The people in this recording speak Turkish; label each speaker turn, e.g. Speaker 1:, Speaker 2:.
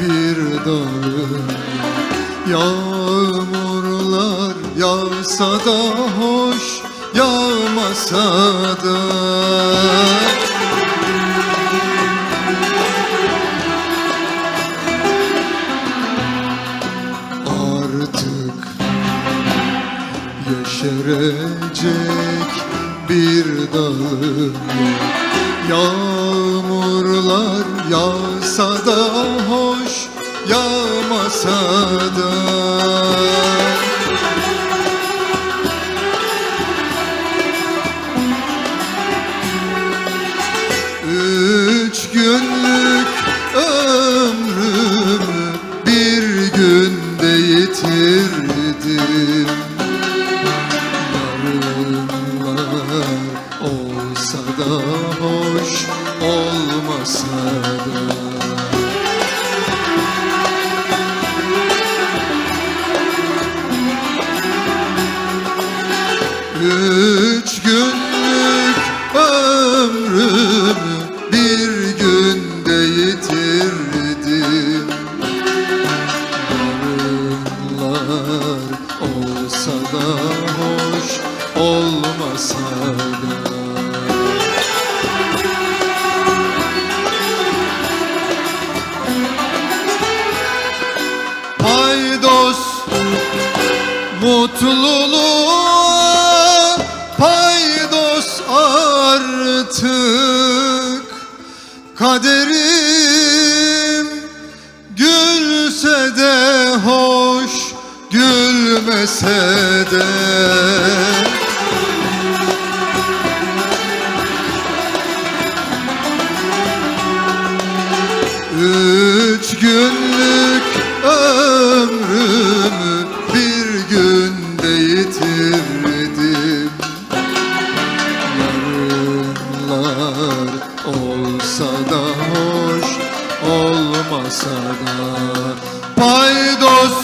Speaker 1: bir dalım Yağmurlar yağsa da hoş Yağmasa da. Artık yeşerecek bir dalım yok Yağmurlar yağsa da hoş Yağmasa da Üç günlük ömrümü bir günde yitirdim. Yarınlar olsa da hoş olmasa da mutluluğa paydos artık. Kaderim gülse de hoş gülmese de. Üç günlük olmasa da. Paydos